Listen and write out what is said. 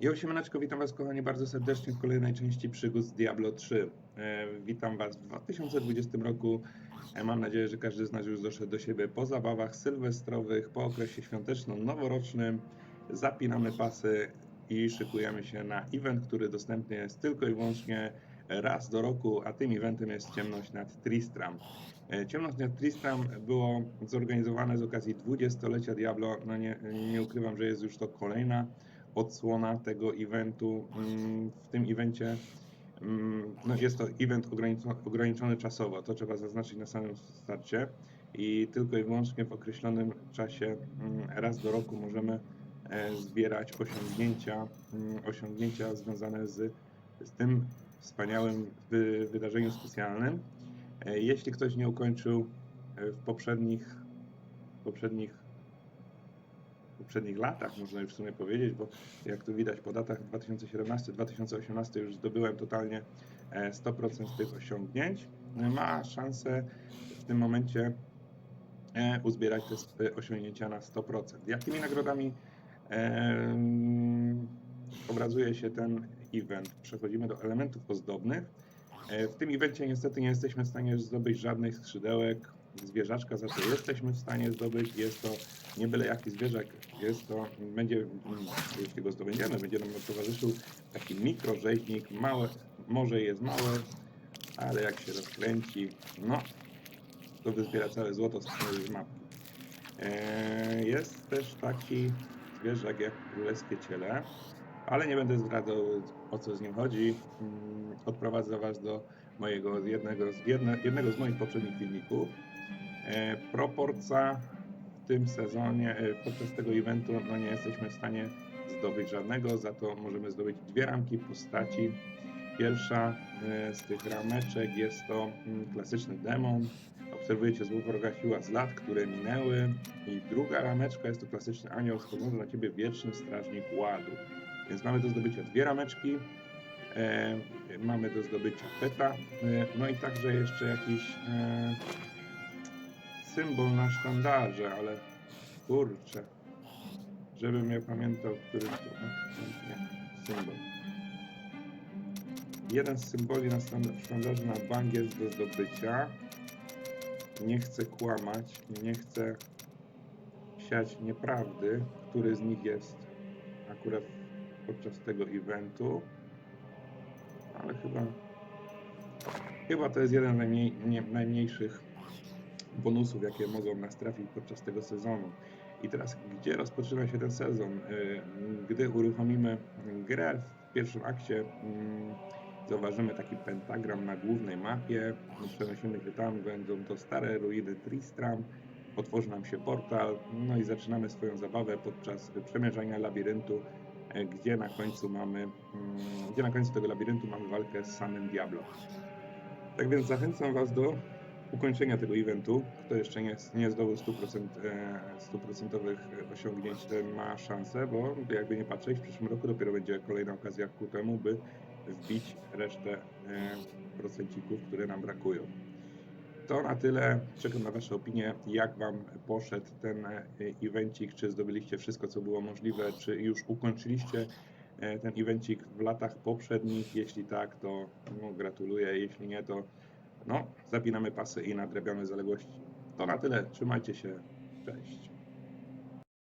Jo, siemaneczko, witam Was kochani bardzo serdecznie w kolejnej części przygód z Diablo 3. E, witam Was w 2020 roku. E, mam nadzieję, że każdy z nas już doszedł do siebie po zabawach sylwestrowych, po okresie świąteczno-noworocznym. Zapinamy pasy i szykujemy się na event, który dostępny jest tylko i wyłącznie raz do roku, a tym eventem jest Ciemność nad Tristram. E, Ciemność nad Tristram było zorganizowane z okazji 20-lecia Diablo. No nie, nie ukrywam, że jest już to kolejna odsłona tego eventu. Mm, W tym evencie mm, no jest to event ograniczony, ograniczony czasowo, to trzeba zaznaczyć na samym starcie i tylko i wyłącznie w określonym czasie mm, raz do roku możemy e, zbierać osiągnięcia, osiągnięcia związane z, z tym wspaniałym wy, wydarzeniem specjalnym. E, Jeśli ktoś nie ukończył e, w poprzednich, poprzednich poprzednich latach, można już w sumie powiedzieć, bo jak tu widać po datach 2017-2018 już zdobyłem totalnie e, 100% tych osiągnięć, ma szansę w tym momencie e, uzbierać te osiągnięcia na 100%. Jakimi nagrodami obrazuje się ten event? Przechodzimy do elementów ozdobnych. E, W tym evencie niestety nie jesteśmy w stanie zdobyć żadnych skrzydełek, zwierzaczka za to jesteśmy w stanie zdobyć. Jest to nie byle jaki zwierzak, jest to, będzie, mm, jeśli go zdobędziemy, będzie nam towarzyszył taki mikrorzeźnik, małe, może jest małe, ale jak się rozkręci, no, to wyzbiera całe złoto z mapki. Eee, Jest też taki zwierzak jak królewskie ciele, ale nie będę zdradzał o co z nim chodzi. Mm, Odprowadzę Was do mojego jednego jednego z moich poprzednich filmików. E, proporcja w tym sezonie, e, podczas tego eventu, no nie jesteśmy w stanie zdobyć żadnego, za to możemy zdobyć dwie ramki postaci. Pierwsza e, z tych rameczek jest to mm, klasyczny demon. Obserwujecie złowroga siła z lat, które minęły. I druga rameczka jest to klasyczny anioł schodzący na ciebie wieczny strażnik ładu. Więc mamy do zdobycia dwie rameczki. E, mamy do zdobycia peta. E, no i także jeszcze jakiś e, symbol na sztandarze, ale kurczę, żebym ja pamiętał, który to symbol. Jeden z symboli na sztandarze na bank jest do zdobycia. Nie chcę kłamać nie chcę siać nieprawdy, który z nich jest akurat podczas tego eventu, ale chyba chyba to jest jeden z najmniej, nie, najmniejszych bonusów, jakie mogą nas trafić podczas tego sezonu. I teraz, gdzie rozpoczyna się ten sezon? Y, Gdy uruchomimy grę w pierwszym akcie, mm, zauważymy taki pentagram na głównej mapie. Przenosimy się tam, będą to stare ruiny Tristram. Otworzy nam się portal, no i zaczynamy swoją zabawę podczas przemierzania labiryntu, e, gdzie na końcu mamy, mm, gdzie na końcu tego labiryntu mamy walkę z samym Diablo. Tak więc zachęcam Was do ukończenia tego eventu. Kto jeszcze nie, nie zdobył 100%, e, 100% osiągnięć, ten ma szansę, bo jakby nie patrzeć, w przyszłym roku dopiero będzie kolejna okazja ku temu, by wbić resztę e, procencików, które nam brakują. To na tyle. Czekam na Wasze opinie, jak Wam poszedł ten e, evencik, czy zdobyliście wszystko, co było możliwe, czy już ukończyliście e, ten evencik w latach poprzednich. Jeśli tak, to no, gratuluję, jeśli nie, to no, zapinamy pasy i nadrabiamy zaległości. To na tyle. Trzymajcie się. Cześć.